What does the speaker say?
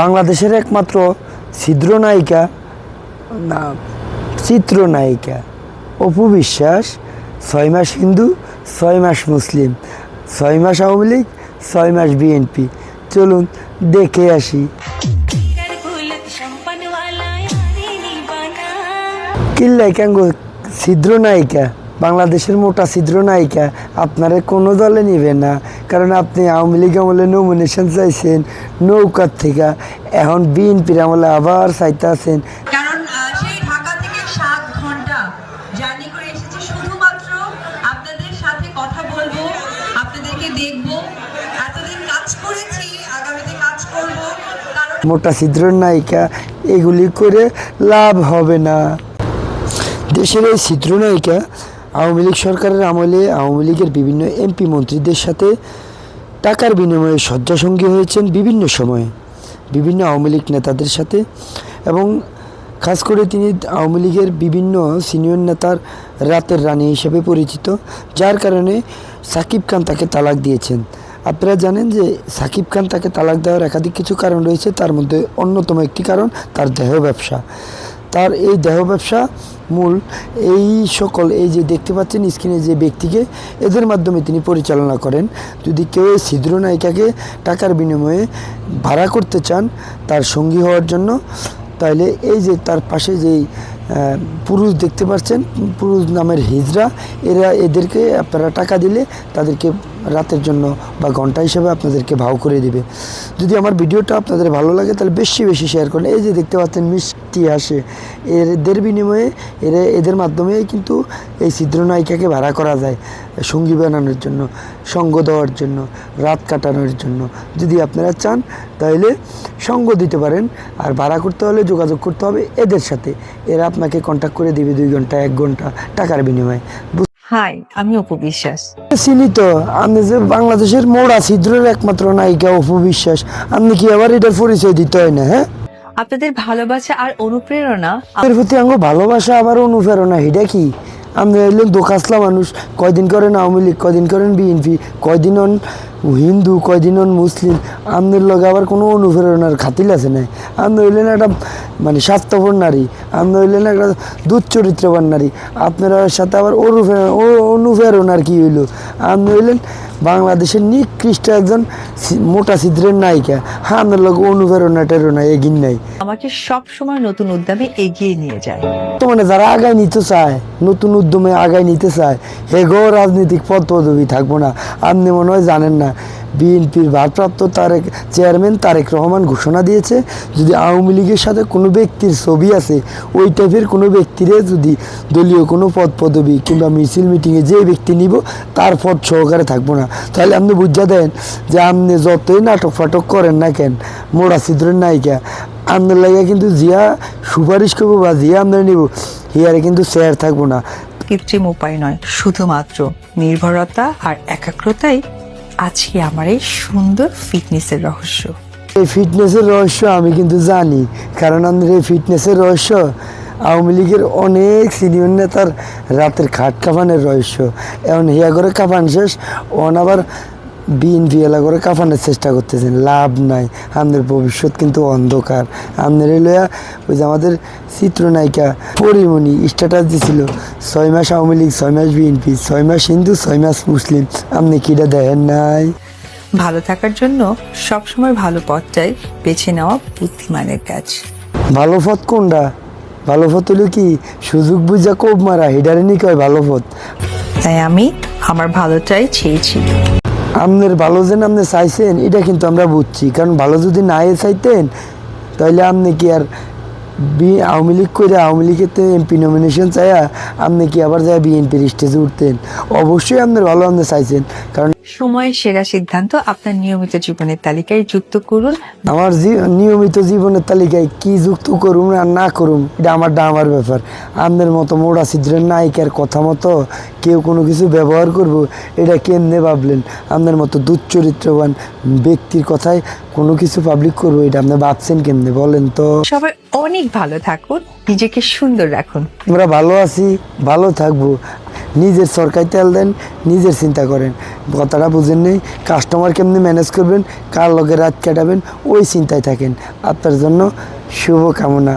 বাংলাদেশের একমাত্র ছিদ্র নায়িকা না চিত্রনায়িকা অপু বিশ্বাস ছয় মাস হিন্দু ছয় মাস মুসলিম ছয় মাস আওয়ামী লীগ ছয় মাস বিএনপি। চলুন দেখে আসি। কিল্লাই ক্যাঙ্গো ছিদ্রনায়িকা বাংলাদেশের মোটা ছিদ্র নায়িকা আপনারা কোনো দলে নিবে না। কারণ আপনি আওয়ামী লীগ আমলে নমিনেশন চাইছেন নৌকার থেকে। এখন বিএনপির আমলে আবার চাইতে আছেন। কারণ সেই ঢাকা থেকে সাত ঘণ্টা জার্নি করে এসেছি। শুধুমাত্র আপনাদের সাথে কথা বলব আপনাদেরকে দেখব। এতদিন কাজ করেছি আগামীতে কাজ করব। মোটা ছিদ্র নায়িকা এগুলি করে লাভ হবে না। দেশের এই ছিদ্র নায়িকা আওয়ামী লীগ সরকারের আমলে আওয়ামী লীগের বিভিন্ন এমপি মন্ত্রীদের সাথে টাকার বিনিময়ে শয্যাসঙ্গী হয়েছেন বিভিন্ন সময়ে বিভিন্ন আওয়ামী লীগ নেতাদের সাথে এবং খাস করে তিনি আওয়ামী লীগের বিভিন্ন সিনিয়র নেতার রাতের রানী হিসেবে পরিচিত, যার কারণে সাকিব খান তাকে তালাক দিয়েছেন। আপনারা জানেন যে সাকিব খান তাকে তালাক দেওয়ার একাধিক কিছু কারণ রয়েছে, তার মধ্যে অন্যতম একটি কারণ, তার দেহ ব্যবসা। তার এই দেহ ব্যবসা মূল এই সকল এই যে দেখতে পাচ্ছেন স্ক্রিনে যে ব্যক্তিকে, এদের মাধ্যমে তিনি পরিচালনা করেন। যদি কেউ এই ছিদ্র নায়িকাকে টাকার বিনিময়ে ভাড়া করতে চান তার সঙ্গী হওয়ার জন্য তাহলে এই যে তার পাশে যেই পুরুষ দেখতে পাচ্ছেন, পুরুষ নামের হিজরা এরা এদেরকে আপনারা টাকা দিলে তাদেরকে রাতের জন্য বা ঘণ্টা হিসেবে আপনাদেরকে ভাও করে দিবে। যদি আমার ভিডিওটা আপনাদের ভালো লাগে, তাহলে বেশি বেশি শেয়ার করেন। এই যে দেখতে পাচ্ছেন, মিষ্টি আসে। এদের বিনিময়ে, এরা, এদের মাধ্যমে কিন্তু এই ছিদ্র নায়িকাকে ভাড়া করা যায় সঙ্গী বানানোর জন্য, সঙ্গ দেওয়ার জন্য, রাত কাটানোর জন্য। যদি আপনারা চান, তাহলে সঙ্গ দিতে পারেন। আর ভাড়া করতে হলে যোগাযোগ করতে হবে এদের সাথে। এরা আপনাকে কন্ট্যাক্ট করে দিবে দুই ঘণ্টা, এক ঘণ্টা টাকার বিনিময়ে। হাই আমি অপু বিশ্বাস চিনি তো আপনি যে বাংলাদেশের মোড়া ছিদ্রের একমাত্র নায়িকা অপু বিশ্বাস আপনি কি আবার এটার পরিচয় দিতে হয় না হ্যাঁ? আপনাদের ভালোবাসা আর অনুপ্রেরণা এর প্রতি আঙ্গ ভালোবাসা আবার অনুপ্রেরণা এটা কি? আপনি হইলেন দোকাসলা মানুষ কয়দিন করেন আওয়ামী লীগ কয়দিন করেন বিএনপি কয়দিন হন হিন্দু কয়দিন হন মুসলিম আপনার লগে আবার কোনো অনুপ্রেরণার খাতিল আছে না আপনি হইলেন একটা মানে স্বাস্থ্যপর নারী আপনি হইলেন একটা দুধ চরিত্রবান নারী। আপনার সাথে আবার অনুপ্রেরণা অনুপ্রেরণ আর কি হইল। আপনি হইলেন বাংলাদেশের নিকৃষ্ট একজন মোটা ছিদ্রের নায়িকা। হ্যাঁ আপনার লোক অনুপ্রেরণা টেরোনা এগিয়ে নাই। আমাকে সব সময় নতুন উদ্যমে এগিয়ে নিয়ে যায়। বর্তমানে যারা আগায় নিতে চায় নতুন উদ্যমে আগায় নিতে চায় হেগো রাজনৈতিক পদ পদবি থাকব না। আপনি মনে হয় জানেন না, বিএনপির ভারপ্রাপ্ত তারেক, চেয়ারম্যান তারেক রহমান ঘোষণা দিয়েছে, যদি আওয়ামী লীগের সাথে কোনো ব্যক্তির ছবি আছে, ওই টাইপের কোনো ব্যক্তিরে যদি দলীয় কোনো পদ পদবি কিংবা মিছিল মিটিংয়ে যে ব্যক্তি নিব, তার পদ সহকারে থাকব না। তাহলে আপনি বুঝা দেন যে আপনি যতই নাটক ফাটক করেন না কেন, মোড়া ছিদ্রের নায়িকা আপনার লাগে কিন্তু জিয়া সুপারিশ করব বা জিয়া আমরা নিব হিয়ারে কিন্তু শেয়ার থাকব না। কৃত্রিম উপায় নয় শুধুমাত্র নির্ভরতা আর একাগ্রতাই আজকে আমার এই সুন্দর ফিটনেসের রহস্য। এই ফিটনেসের রহস্য আমি কিন্তু জানি কারণ আমাদের এই ফিটনেসের রহস্য আওয়ামী লীগের অনেক সিনিয়র নেতার রাতের খাট কাফানের রহস্য। এখন হিয়া করে কাফান শেষ ওন আবার বিএনপি এলা করে কাফানোর চেষ্টা করতেছেন লাভ নাই আমাদের ভবিষ্যৎ কিন্তু অন্ধকার। আমাদের লইয়া ওই যে আমাদের চিত্রনায়িকা পরিমণি স্ট্যাটাস দিছিল ছয় মাস আওয়ামী লীগ ছয় মাস বিএনপি ছয় মাস হিন্দু ছয় মাস মুসলিম আপনি কিটা দেখেন নাই? ভালো থাকার জন্য সবসময় ভালো পথটাই বেছে নেওয়া বুদ্ধিমানের কাজ। ভালো পথ কোনটা? ভালো পথ হলো কি? সুযোগ বুঝা কোপ মারা হিডারে নি কয় ভালো পথ? তাই আমি আমার ভালোটাই চেয়েছি। আপনার ভালো যেন আপনি চাইছেন, এটা কিন্তু আমরা বুঝছি। কারণ ভালো যদি না চাইতেন তাহলে আপনি কি আর বি আওয়ামী লীগ করে আওয়ামী লীগের তো এমপি নমিনেশন চাইয়া আপনি কি আবার যায় বিএনপির স্টেজে উঠতেন? অবশ্যই আপনার ভালো আপনি চাইছেন কারণ সময়ের সেরা সিদ্ধান্ত আপনার নিয়মিত জীবনের তালিকায় যুক্ত করুন। আমার নিয়মিত জীবনের তালিকায় কি যুক্ত করুম আর না করুম এটা আমার আমার ব্যাপার। আপনার মতো মোড়া ছিদ্রের নায়িকার কথা মতো কেউ কোনো কিছু ব্যবহার করব এটা কেমনে ভাবলেন? আপনার মতো দুচ্চরিত্রবান ব্যক্তির কথায় কোনো কিছু পাবলিক করব এটা আপনি ভাবছেন কেমনে? বলেন তো। সবাই অনেক ভালো থাকুন, নিজেকে সুন্দর রাখুন। আমরা ভালো আছি, ভালো থাকব। নিজের সরকার তেল দেন, নিজের চিন্তা করেন। কথাটা বুঝেন নেই কাস্টমার কেমনি ম্যানেজ করবেন, কার লগে রাত কাটাবেন, ওই চিন্তায় থাকেন। আপনার জন্য শুভ কামনা